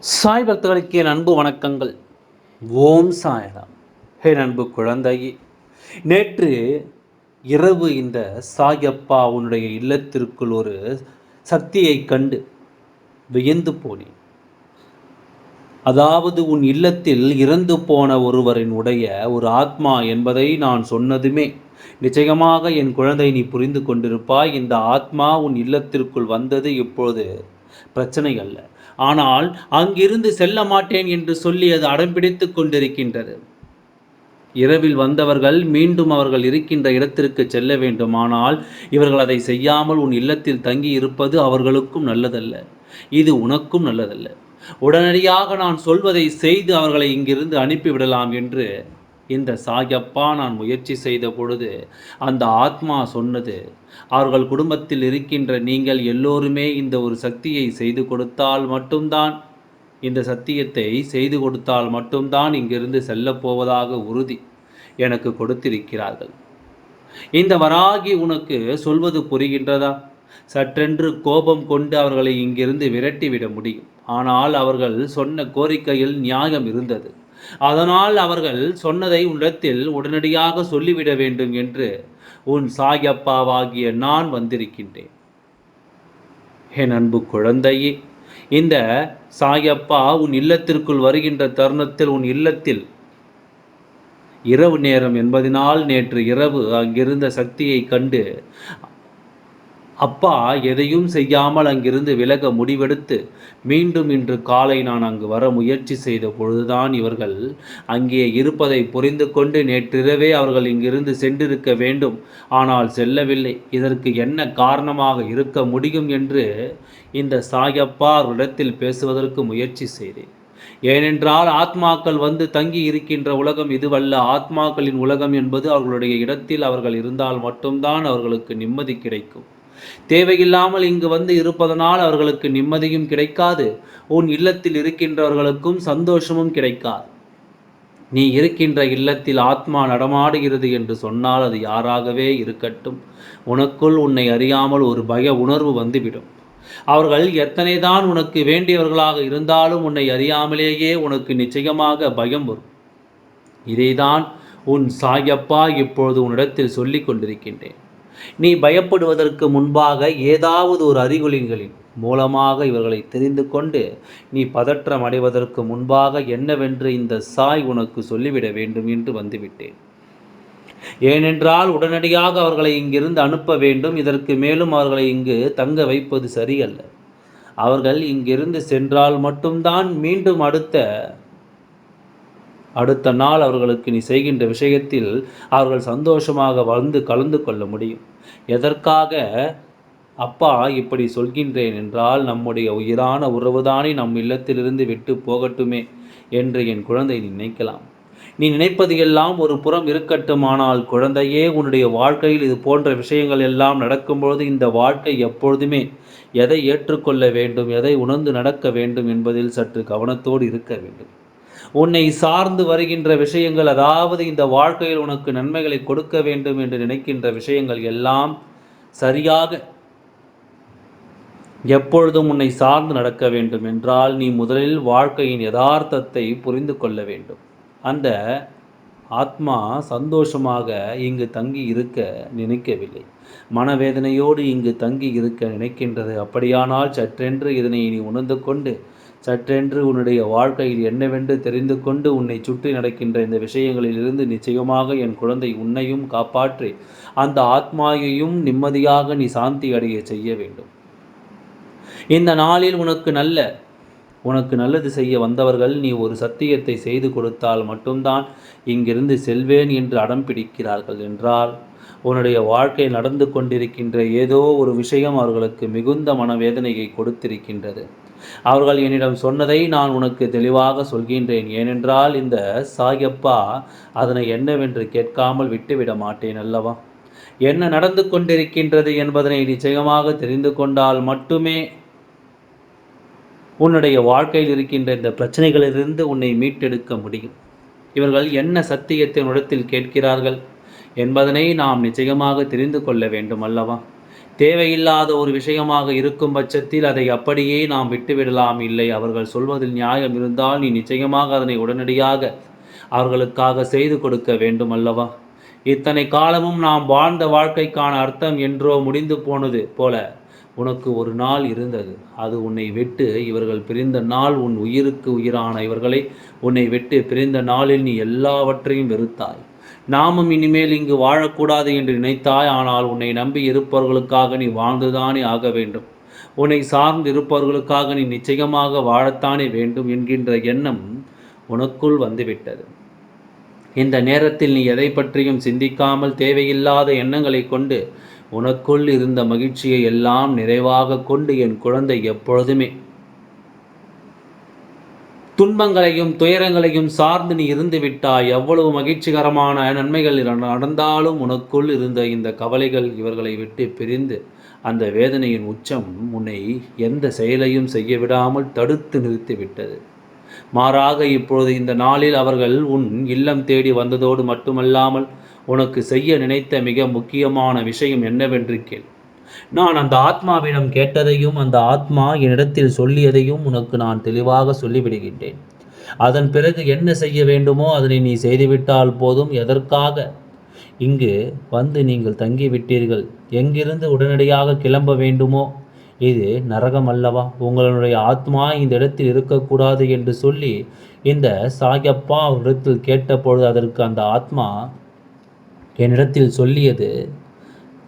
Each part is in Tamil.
சாய் பக்தர்களுக்கு என் அன்பு வணக்கங்கள். ஓம் சாயராம். ஹே அன்பு குழந்தையே நேற்று இரவு இந்த சாயப்பா உன்னுடைய இல்லத்திற்குள் ஒரு சக்தியை கண்டு வியந்து போனேன். அதாவது உன் இல்லத்தில் இறந்து போன ஒருவரின் உடைய ஒரு ஆத்மா என்பதை நான் சொன்னதுமே. நிச்சயமாக என் குழந்தை நீ புரிந்து கொண்டிருப்பாய். இந்த ஆத்மா உன் இல்லத்திற்குள் வந்தது இப்பொழுது பிரச்சனை அல்ல ஆனால் அங்கிருந்து செல்ல மாட்டேன் என்று சொல்லி அது அடம்பிடித்து கொண்டிருக்கின்றது. இரவில் வந்தவர்கள் மீண்டும் அவர்கள் இருக்கின்ற இடத்திற்கு செல்ல வேண்டுமானால் இவர்கள் அதை செய்யாமல் உன் இல்லத்தில் தங்கி இருப்பது அவர்களுக்கும் நல்லதல்ல. இது உனக்கும் நல்லதல்ல. உடனடியாக நான் சொல்வதை செய்து அவர்களை இங்கிருந்து அனுப்பிவிடலாம் என்று இந்த சாயப்பா நான் முயற்சி செய்த பொழுது அந்த ஆத்மா சொன்னது அவர்கள் குடும்பத்தில் இருக்கின்ற நீங்கள் எல்லோருமே இந்த ஒரு சக்தியை செய்து கொடுத்தால் மட்டும்தான் இந்த சத்தியத்தை செய்து கொடுத்தால் மட்டும்தான் இங்கிருந்து செல்லப் போவதாக உறுதி எனக்கு கொடுத்திருக்கிறார்கள். இந்த வராகி உனக்கு சொல்வது புரிகின்றதா? சற்றென்று கோபம் கொண்டு அவர்களை இங்கிருந்து விரட்டிவிட முடியும். ஆனால் அவர்கள் சொன்ன கோரிக்கையில் நியாயம் இருந்தது. அதனால் அவர்கள் சொன்னதை உன்னிடத்தில் உடனடியாக சொல்லிவிட வேண்டும் என்று உன் சாயப்பாவாகிய நான் வந்திருக்கின்றேன். என் அன்பு குழந்தையே இந்த சாயப்பா உன் இல்லத்திற்குள் வருகின்ற தருணத்தில் உன் இல்லத்தில் இரவு நேரம் என்பதனால் நேற்று இரவு அங்கிருந்த சக்தியை கண்டு அப்பா எதையும் செய்யாமல் அங்கிருந்து விலக முடிவெடுத்து மீண்டும் இன்று காலை நான் அங்கு வர முயற்சி செய்த பொழுதுதான் இவர்கள் அங்கே இருப்பதை புரிந்து கொண்டு நேற்றிரவே அவர்கள் இங்கிருந்து சென்றிருக்க வேண்டும். ஆனால் செல்லவில்லை. இதற்கு என்ன காரணமாக இருக்க முடியும் என்று இந்த சாயப்பா இடத்தில் பேசுவதற்கு முயற்சி செய்தேன். ஏனென்றால் ஆத்மாக்கள் வந்து தங்கி இருக்கின்ற உலகம் இதுவல்ல. ஆத்மாக்களின் உலகம் என்பது அவர்களுடைய இடத்தில் அவர்கள் இருந்தால் மட்டும்தான் அவர்களுக்கு நிம்மதி கிடைக்கும். தேவையில்லாமல் இங்கு வந்து இருப்பதனால் அவர்களுக்கு நிம்மதியும் கிடைக்காது. உன் இல்லத்தில் இருக்கின்றவர்களுக்கும் சந்தோஷமும் கிடைக்காது. நீ இருக்கின்ற இல்லத்தில் ஆத்மா நடமாடுகிறது என்று சொன்னால் அது யாராகவே இருக்கட்டும். உனக்குள் உன்னை அறியாமல் ஒரு பய உணர்வு வந்துவிடும். அவர்கள் எத்தனைதான் உனக்கு வேண்டியவர்களாக இருந்தாலும் உன்னை அறியாமலேயே உனக்கு நிச்சயமாக பயம் வரும். இதைதான் உன் சாயப்பா இப்பொழுது உன்னிடத்தில் சொல்லிக் கொண்டிருக்கின்றேன். நீ பயப்படுவதற்கு முன்பாக ஏதாவது ஒரு அறிகுறிகளின் மூலமாக இவர்களை தெரிந்து கொண்டு நீ பதற்றம் அடைவதற்கு முன்பாக என்னவென்று இந்த சாய் உனக்கு சொல்லிவிட வேண்டும் என்று வந்துவிட்டேன். ஏனென்றால் உடனடியாக அவர்களை இங்கிருந்து அனுப்ப வேண்டும். இதற்கு மேலும் அவர்களை இங்கு தங்க வைப்பது சரியல்ல. அவர்கள் இங்கிருந்து சென்றால் மட்டும்தான் மீண்டும் அடுத்த அடுத்த நாள் அவர்களுக்கு நீ செய்கின்ற விஷயத்தில் அவர்கள் சந்தோஷமாக வந்து கலந்து கொள்ள முடியும். எதற்காக அப்பா இப்படி சொல்கின்றேன் என்றால் நம்முடைய உயிரான உறவுதானே நம் இல்லத்திலிருந்து விட்டு போகட்டுமே என்று என் குழந்தை நினைக்கலாம். நீ நினைப்பது எல்லாம் ஒரு புறம் இருக்கட்டுமானால் குழந்தையே உன்னுடைய வாழ்க்கையில் இது போன்ற விஷயங்கள் எல்லாம் நடக்கும்பொழுது இந்த வாழ்க்கை எப்பொழுதுமே எதை ஏற்றுக்கொள்ள வேண்டும் எதை உணர்ந்து நடக்க வேண்டும் என்பதில் சற்று கவனத்தோடு இருக்க வேண்டும். உன்னை சார்ந்து வருகின்ற விஷயங்கள் அதாவது இந்த வாழ்க்கையில் உனக்கு நன்மைகளை கொடுக்க வேண்டும் என்று நினைக்கின்ற விஷயங்கள் எல்லாம் சரியாக எப்பொழுதும் உன்னை சார்ந்து நடக்க வேண்டும் என்றால் நீ முதலில் வாழ்க்கையின் யதார்த்தத்தை புரிந்து கொள்ள வேண்டும். அந்த ஆத்மா சந்தோஷமாக இங்கு தங்கி இருக்க நினைக்கவில்லை. மனவேதனையோடு இங்கு தங்கி இருக்க நினைக்கின்றது. அப்படியானால் சற்றென்று இதனை நீ உணர்ந்து கொண்டு சற்றென்று உன்னுடைய வாழ்க்கையில் என்னவென்று தெரிந்து கொண்டு உன்னை சுற்றி நடக்கின்ற இந்த விஷயங்களிலிருந்து நிச்சயமாக என் குழந்தை உன்னையும் காப்பாற்றி. அந்த ஆத்மாயையும் நிம்மதியாக நீ சாந்தி அடைய செய்ய வேண்டும். இந்த நாளில் உனக்கு நல்ல உனக்கு நல்லது செய்ய வந்தவர்கள் நீ ஒரு சத்தியத்தை செய்து கொடுத்தால் மட்டும்தான் இங்கிருந்து செல்வேன் என்று அடம் பிடிக்கிறார்கள் என்றால் உன்னுடைய வாழ்க்கை நடந்து கொண்டிருக்கின்ற ஏதோ ஒரு விஷயம் அவர்களுக்கு மிகுந்த மனவேதனையை கொடுத்திருக்கின்றது. அவர்கள் என்னிடம் சொன்னதை நான் உனக்கு தெளிவாக சொல்கின்றேன். ஏனென்றால் இந்த சாயப்பா அதனை என்னவென்று கேட்காமல் விட்டுவிட மாட்டேன் அல்லவா? என்ன நடந்து கொண்டிருக்கின்றது என்பதனை நிச்சயமாக தெரிந்து கொண்டால் மட்டுமே உன்னுடைய வாழ்க்கையில் இருக்கின்ற இந்த பிரச்சனைகளிலிருந்து உன்னை மீட்டெடுக்க முடியும். இவர்கள் என்ன சத்தியத்தின் இடத்தில் கேட்கிறார்கள்? என்பதனை நாம் நிச்சயமாக தெரிந்து கொள்ள வேண்டும் அல்லவா தேவையில்லாத ஒரு விஷயமாக இருக்கும் பட்சத்தில் அதை அப்படியே நாம் விட்டுவிடலாம் இல்லை. அவர்கள் சொல்வதில் நியாயம் இருந்தால் நீ நிச்சயமாக அதனை உடனடியாக அவர்களுக்காக செய்து கொடுக்க வேண்டும் அல்லவா இத்தனை காலமும் நாம் வாழ்ந்த வாழ்க்கைக்கான அர்த்தம் என்றோ முடிந்து போனது போல உனக்கு ஒரு நாள் இருந்தது. அது உன்னை விட்டு இவர்கள் பிரிந்த நாள் உன் உயிருக்கு உயிரான இவர்களை உன்னை விட்டு பிரிந்த நாளில் நீ எல்லாவற்றையும் வெறுத்தாய். நாமும் இனிமேல் இங்கு வாழக்கூடாது என்று நினைத்தாய் ஆனால் உன்னை நம்பி இருப்பவர்களுக்காக நீ வாழ்ந்துதானே ஆக வேண்டும். உன்னை சார்ந்து இருப்பவர்களுக்காக நீ நிச்சயமாக வாழத்தானே வேண்டும் என்கின்ற எண்ணம் உனக்குள் வந்துவிட்டது. இந்த நேரத்தில் நீ எதை பற்றியும் சிந்திக்காமல் தேவையில்லாத எண்ணங்களை கொண்டு உனக்குள் இருந்த மகிழ்ச்சியை எல்லாம் நிறைவாக கொண்டு என் குழந்தை எப்பொழுதுமே துன்பங்களையும் துயரங்களையும் சார்ந்து நீ இருந்து விட்டாய். எவ்வளவு மகிழ்ச்சிகரமான நன்மைகள் நடந்தாலும் உனக்குள் இருந்த இந்த கவலைகள் இவர்களை விட்டு பிரிந்து அந்த வேதனையின் உச்சம் உன்னை எந்த செயலையும் செய்ய விடாமல் தடுத்து நிறுத்திவிட்டது மாறாக இப்பொழுது இந்த நாளில் அவர்கள் உன் இல்லம் தேடி வந்ததோடு மட்டுமல்லாமல் உனக்கு செய்ய நினைத்த மிக முக்கியமான விஷயம் என்னவென்று கேள். நான் அந்த ஆத்மாவிடம் கேட்டதையும் அந்த ஆத்மா என்னிடத்தில் சொல்லியதையும் உனக்கு நான் தெளிவாக சொல்லிவிடுகின்றேன். அதன் பிறகு என்ன செய்ய வேண்டுமோ அதனை நீ செய்துவிட்டால் போதும். எதற்காக? இங்கு வந்து நீங்கள் தங்கிவிட்டீர்கள். எங்கிருந்து உடனடியாக கிளம்ப வேண்டுமோ? இது நரகம் அல்லவா? உங்களுடைய ஆத்மா இந்த இடத்தில் இருக்கக்கூடாது என்று சொல்லி இந்த சாயப்பா அவரிடத்தில் கேட்டபொழுது அதற்கு அந்த ஆத்மா என்னிடத்தில் சொல்லியது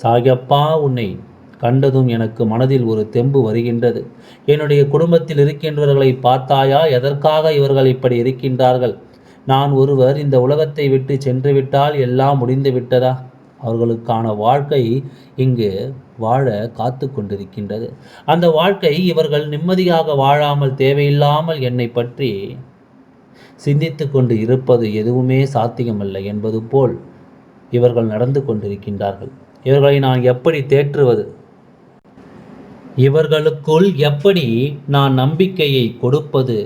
சாயப்பா உன்னை கண்டதும் எனக்கு மனதில் ஒரு தெம்பு வருகின்றது. என்னுடைய குடும்பத்தில் இருக்கின்றவர்களை பார்த்தாயா? எதற்காக இவர்கள் இப்படி இருக்கின்றார்கள்? நான் ஒருவர் இந்த உலகத்தை விட்டு சென்று விட்டால் எல்லாம் முடிந்து விட்டதா அவர்களுக்கான வாழ்க்கை இங்கு வாழ காத்து கொண்டிருக்கின்றது. அந்த வாழ்க்கை இவர்கள் நிம்மதியாக வாழாமல் தேவையில்லாமல் என்னை பற்றி சிந்தித்து கொண்டு இருப்பது எதுவுமே சாத்தியமல்ல என்பது போல் இவர்கள் நடந்து கொண்டிருக்கின்றார்கள். இவர்களை நான் எப்படி தேற்றுவது? இவர்களுக்குள் எப்படி நான் நம்பிக்கையை கொடுப்பது?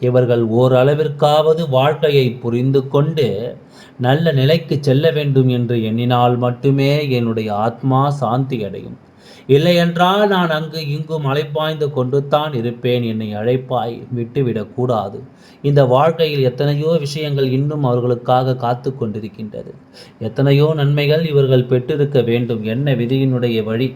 இவர்கள் ஓரளவிற்காவது வாழ்க்கையை புரிந்து கொண்டு நல்ல நிலைக்கு செல்ல வேண்டும் என்று எண்ணினால் மட்டுமே என்னுடைய ஆத்மா சாந்தி அடையும் இல்லையென்றால் நான் அங்கு இங்கும் அலைப்பாய்ந்து கொண்டு தான் இருப்பேன். என்னை அழைப்பாய் விட்டுவிடக்கூடாது. இந்த வாழ்க்கையில் எத்தனையோ விஷயங்கள் இன்னும் அவர்களுக்காக காத்து கொண்டிருக்கின்றது. எத்தனையோ நன்மைகள் இவர்கள் பெற்றிருக்க வேண்டும். என்ன விதியினுடைய வழி?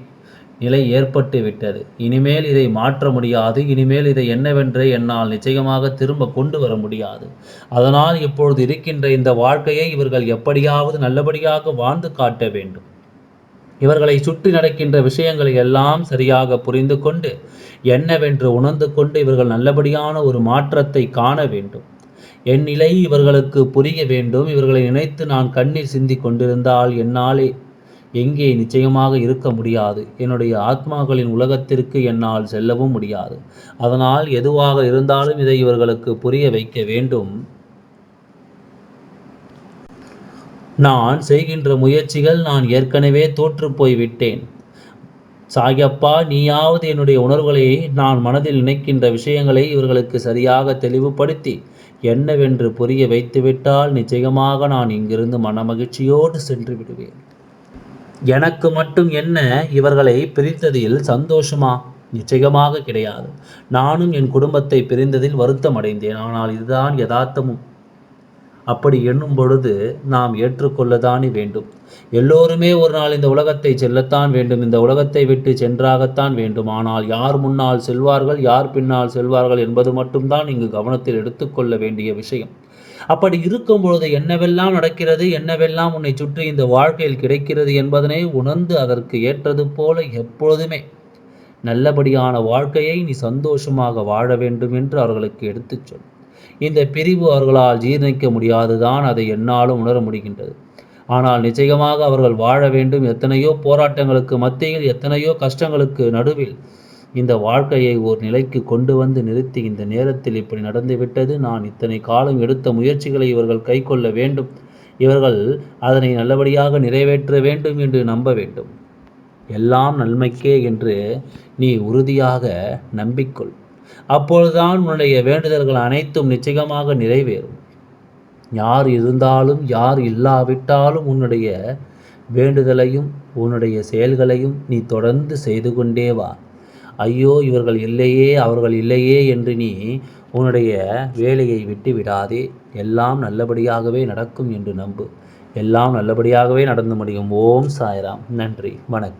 நிலை ஏற்பட்டு விட்டது. இனிமேல் இதை மாற்ற முடியாது. இனிமேல் இதை என்னவென்று என்னால் நிச்சயமாக திரும்ப கொண்டு வர முடியாது. அதனால் இப்பொழுது இருக்கின்ற இந்த வாழ்க்கையை இவர்கள் எப்படியாவது நல்லபடியாக வாழ்ந்து காட்ட வேண்டும். இவர்களை சுற்றி நடக்கின்ற விஷயங்களை எல்லாம் சரியாக புரிந்து கொண்டு என்னவென்று உணர்ந்து கொண்டு இவர்கள் நல்லபடியான ஒரு மாற்றத்தை காண வேண்டும். என் நிலை இவர்களுக்கு புரிய வேண்டும். இவர்களை நினைத்து நான் கண்ணீர் சிந்தி கொண்டிருந்தால் என்னாலே எங்கே நிச்சயமாக இருக்க முடியாது. என்னுடைய ஆத்மாக்களின் உலகத்திற்கு என்னால் செல்லவும் முடியாது. அதனால் எதுவாக இருந்தாலும் இதை இவர்களுக்கு புரிய வைக்க வேண்டும். நான் செய்கின்ற முயற்சிகள் நான் ஏற்கனவே தோற்று போய்விட்டேன். சாயப்பா நீயாவது என்னுடைய உணர்வுகளை நான் மனதில் நினைக்கின்ற விஷயங்களை இவர்களுக்கு சரியாக தெளிவுபடுத்தி என்னவென்று புரிய வைத்துவிட்டால் நிச்சயமாக நான் இங்கிருந்து மனமகிழ்ச்சியோடு சென்று விடுவேன். எனக்கு மட்டும் என்ன இவர்களை பிரித்ததில் சந்தோஷமா? நிச்சயமாக கிடையாது. நானும் என் குடும்பத்தை பிரிந்ததில் வருத்தம் அடைந்தேன். ஆனால் இதுதான் யதார்த்தமும். அப்படி எண்ணும் பொழுது நாம் ஏற்றுக்கொள்ளதானே வேண்டும். எல்லோருமே ஒரு நாள் இந்த உலகத்தை செல்லத்தான் வேண்டும். இந்த உலகத்தை விட்டு சென்றாகத்தான் வேண்டும். ஆனால் யார் முன்னால் செல்வார்கள் யார் பின்னால் செல்வார்கள் என்பது மட்டும்தான் இங்கு கவனத்தில் எடுத்துக்கொள்ள வேண்டிய விஷயம். அப்படி இருக்கும் பொழுது என்னவெல்லாம் நடக்கிறது என்னவெல்லாம் உன்னை சுற்றி இந்த வாழ்க்கையில் கிடைக்கிறது என்பதனை உணர்ந்து அதற்கு ஏற்றது போல எப்பொழுதுமே. நல்லபடியான வாழ்க்கையை நீ சந்தோஷமாக வாழ வேண்டும் என்று அவர்களுக்கு எடுத்துச் சொல். இந்த பிரிவு அவர்களால் ஜீர்ணிக்க முடியாதுதான் அதை என்னாலும் உணர முடிகின்றது. ஆனால் நிச்சயமாக அவர்கள் வாழ வேண்டும். எத்தனையோ போராட்டங்களுக்கு மத்தியில் எத்தனையோ கஷ்டங்களுக்கு நடுவில் இந்த வாழ்க்கையை ஒரு நிலைக்கு கொண்டு வந்து நிறுத்தி இந்த நேரத்தில் இப்படி நடந்துவிட்டது நான் இத்தனை காலம் எடுத்த முயற்சிகளை இவர்கள் கை கொள்ள வேண்டும். இவர்கள் அதனை நல்லபடியாக நிறைவேற்ற வேண்டும் என்று நம்ப வேண்டும். எல்லாம் நன்மைக்கே என்று நீ உறுதியாக நம்பிக்கொள். அப்பொழுதுதான் உன்னுடைய வேண்டுதல்கள் அனைத்தும் நிச்சயமாக நிறைவேறும். யார் இருந்தாலும் யார் இல்லாவிட்டாலும் உன்னுடைய வேண்டுதலையும் உன்னுடைய செயல்களையும் நீ தொடர்ந்து செய்து கொண்டே வா. ஐயோ இவர்கள் இல்லையே அவர்கள் இல்லையே என்று நீ உன்னுடைய வேலையை விட்டு விடாதே. எல்லாம் நல்லபடியாகவே நடக்கும் என்று நம்பு. எல்லாம் நல்லபடியாகவே நடந்து முடியும். ஓம் சாய்ராம். நன்றி. வணக்கம்.